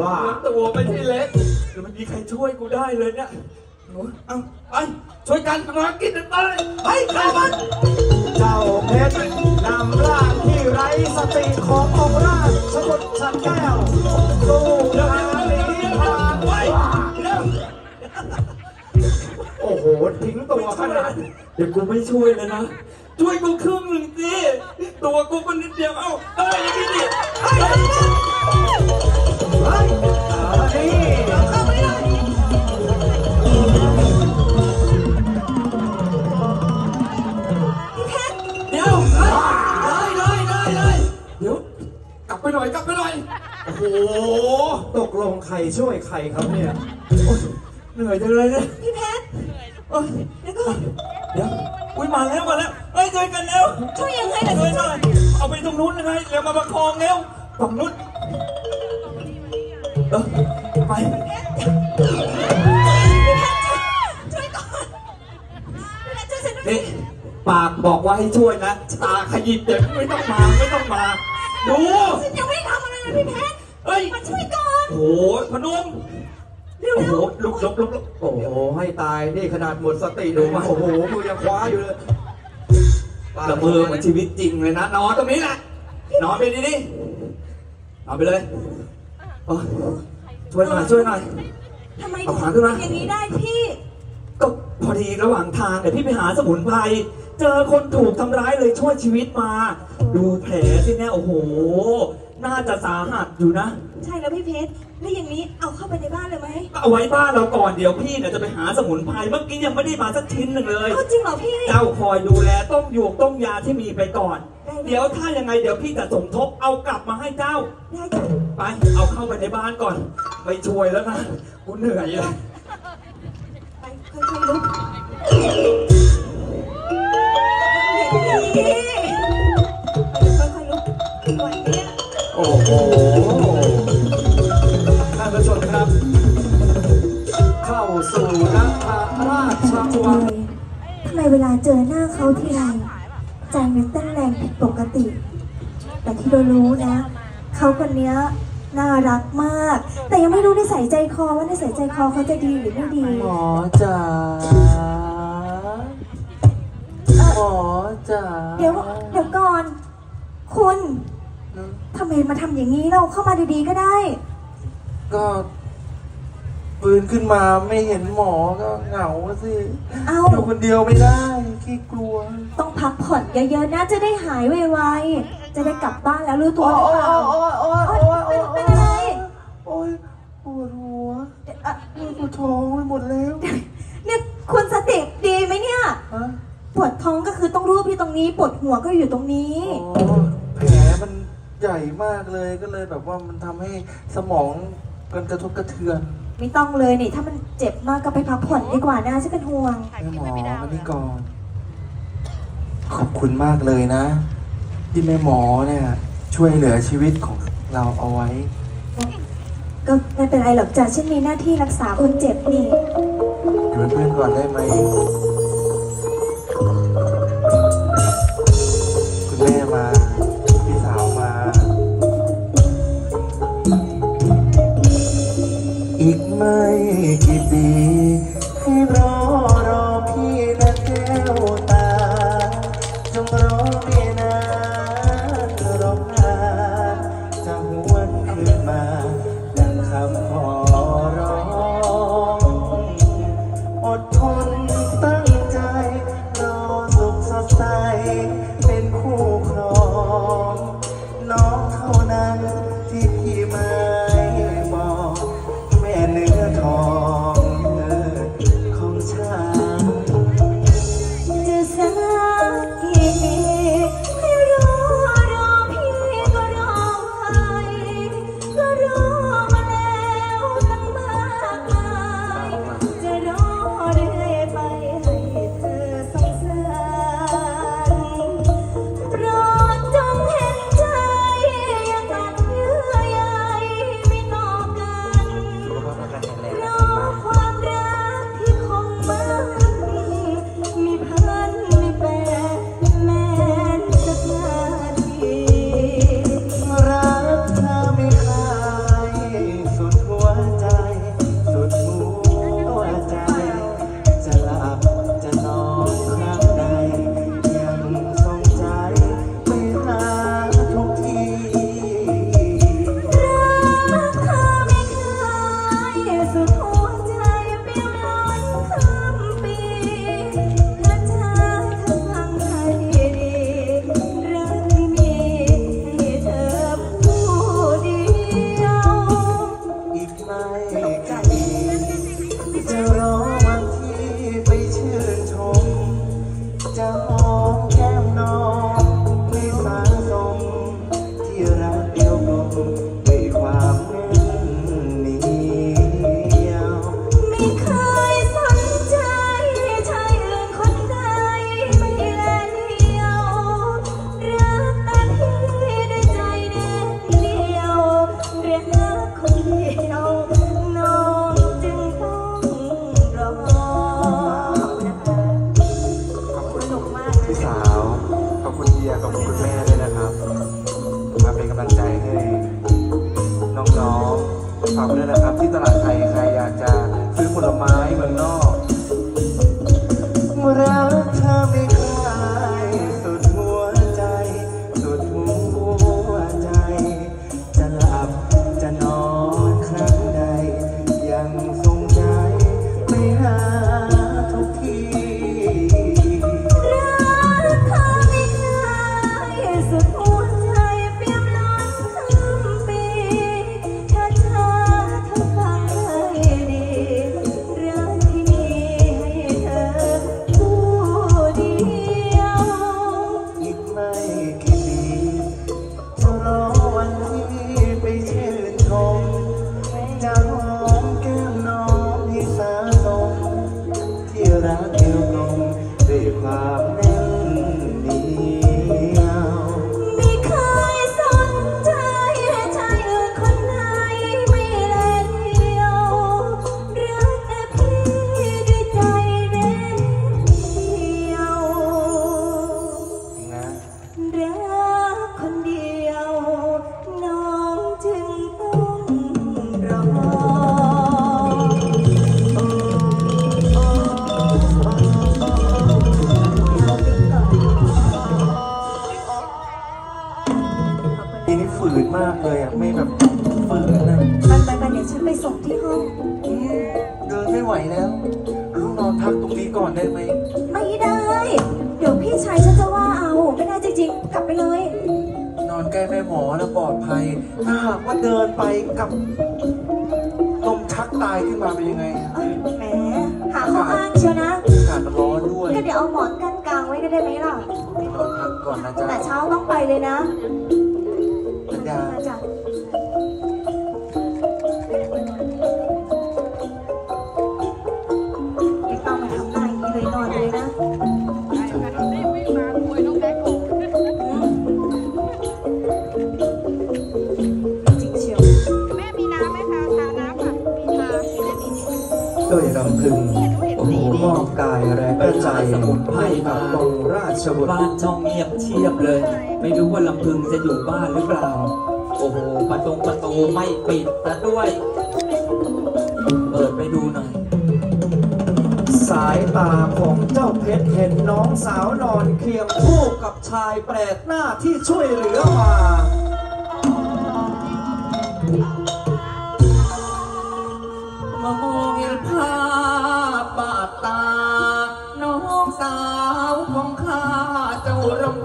ว่าตัวไม่ใช่เล็กหรือมันมีใครช่วยกูได้เลยเนี่ยโอ้ยเอาไปช่วยกันทำมากินกันไปไปข้ามันเจ้าเพชรนำร่างที่ไร้สติขององค์ราชสมุทรสันแก้วสู้ทางหนีทางไปเร็วโอ้โหทิ้งตัวขนาดนี้เดี๋ยวกูไม่ช่วยเลยนะช่วยกูครึ่งหนึ่งสิตัวกูมันนิดเดียวเอ้าเอ้ยอย่างนี้ดิเฮ้ยเฮ้ย เอาละนี่เดี๋ยวเฮ้ยเลยเลยเลยเลยเดี๋ยวกลับไปหน่อยกลับไปหน่อยโอ้โหตกลงใครช่วยใครครับเนี่ยโอ๊ยเหนื่อยจังเลยเนี่ยพี่เพชรเอ้ยเดี๋ยวก่อนเดี๋ยวอุ้ยมาแล้วมาแล้วเฮ้ยช่วยกันเร็วช่วยยังไงล่ะช่วยหน่อยยเอาไปตรงนู้นยังไงเร็วมาประคองเร็วฝั่งนู้นเออ ไปช่วยก่อนพี่เพชรช่วยฉันนปากบอกว่าให้ช่วยนะ ตาขยิบเด็กไม่ต้องมาไม่ต้องมา ดู ฉันยังไม่ได้ทำอะไรเลยพี่เพชรเฮ้ย มาช่วยก่อนโอ้โหพนม เร็วโอ้โหลุกลุกลุกลุกโอ้โห ให้ตาย นี่ขนาดหมดสติดูมา โอ้โห มือยังคว้าอยู่เลยละเมอเหมือนชีวิตจริงเลยนะ นอนตรงนี้แหละ นอนไปดิดินอนไปเลยเออ ช่วยหน่อยช่วยหน่อย ทำไมเอาขาขึ้นมา อย่างนี้ได้พี่ ก็พอดีระหว่างทางเดี๋ยวพี่ไปหาสมุนไพรเจอคนถูกทำร้ายเลยช่วยชีวิตมา ดูแผลสิเนี่ยโอ้โห น่าจะสาหัสอยู่นะ ใช่แล้วพี่เพชร แล้วอย่างนี้เอาเข้าไปในบ้านเลยไหมก็เอาไว้บ้านเราก่อนเดี๋ยวพี่เนี่ยจะไปหาสมุนไพรเมื่อกี้ยังไม่ได้มาสักชิ้นหนึ่งเลย เอาจริงเหรอพี่ เจ้าคอยดูแลต้มหยวกต้มยาที่มีไปก่อน ได้เลยเดี๋ยวถ้ายังไงเดี๋ยวพี่จะสมทบเอากลับมาให้เจ้า ได้จ้ะไปเอาเข้าไปในบ้านก่อน ไปช่วยแล้วนะกูเหนื่อยเลยไปค่อยๆลุก เวลาเจอหน้าเขาทีไรใจมันเต้นแรงผิดปกติ แต่ที่เรารู้นะ เขาคนเนี้ยน่ารักมาก แต่ยังไม่รู้นิสัยใจคอว่านิสัยใจคอเขาจะดีหรือไม่ดี หมอจ๋าหมอจ๋าเดี๋ยวเดี๋ยวก่อน คุณทำไมมาทำอย่างนี้เราเข้ามาดีๆก็ได้ ก็ ปืนขึ้นมาไม่เห็นหมอก็เหงาสิเอ้า อยู่คนเดียวไม่ได้ขี้กลัวต้องพักผ่อนเยอะๆนะจะได้หายไวๆ จะได้กลับบ้านแล้วรู้ตัวโอ้หรือเปล่าโอ้โอ้โอ้โอ้โอ้เป็นอะไรโอ้ยปวดหัวเอ่อปวดท้องไปหมดแล้วเนี่ยคุณสติดีไหมเนี่ยฮะปวดท้องก็คือต้องรูปที่ตรงนี้ปวดหัวก็อยู่ตรงนี้อ๋อแผลมันใหญ่มากเลยก็เลยแบบว่ามันทำให้สมองมันกระทบกระเทือน ไม่ต้องเลยนี่ ถ้ามันเจ็บมากก็ไปพักผ่อนดีกว่านะฉันเป็นห่วง แม่หมอมานี่ก่อนขอบคุณมากเลยนะ ที่แม่หมอเนี่ย ช่วยเหลือชีวิตของเราเอาไว้ ก็ไม่เป็นไรหรอกจ้ะฉันมีหน้าที่รักษาคนเจ็บนี่ อยู่เป็นเพื่อนก่อนได้ไหม ไม่กี่ปีให้รอรอพี่นะแก้วตา จงรอไม่นานรอหาจะหวนคืนมาดังคำขอร้องอดทนตั้งใจ รอสุขสดใสเป็นคู่ครอง น้องเท่านั้น down. ๆฝากด้วยนะครับ ที่ตลาดไทยใครอยากจะซื้อผลไม้เมืองนอกเธอ ทีนี้ฝืนมากเลยอะ ไม่แบบฝืนนะไปไปไปเดี๋ยวฉันไปส่งที่ห้อง เดินไม่ไหวแล้วนอนพักตรงนี้ก่อนได้ไหม ไม่ได้ เดี๋ยวพี่ชายฉันจะว่าเอา ไม่ได้จริงๆ กลับไปเลย นอนใกล้แม่หมอแล้วปลอดภัย ถ้าหากว่าเดินไปกับลมชักตายขึ้นมาเป็นยังไงเอ้ยแหม หาข้ออ้างเชียวนะ อากาศมันร้อนด้วย ก็เดี๋ยวเอาหมอนกั้นกลางไว้ก็ได้ไหมล่ะ นอนพักก่อนนะจ๊ะ แต่เช้าต้องไปเลยนะ สั อ้โหมอบกายแรงใจให้กับองค์ราชบุตรบ้านช่องเงียบเชียบเลย ไม่รู้ว่าลำพึงจะอยู่บ้านหรือเปล่า โอ้โหประตูประตูไม่ปิดซะด้วย เปิดไปดูหน่อยสายตาของเจ้าเพชรเห็นน้องสาวนอนเคียงคู่กับชายแปลกหน้าที่ช่วยเหลือมา เจ้า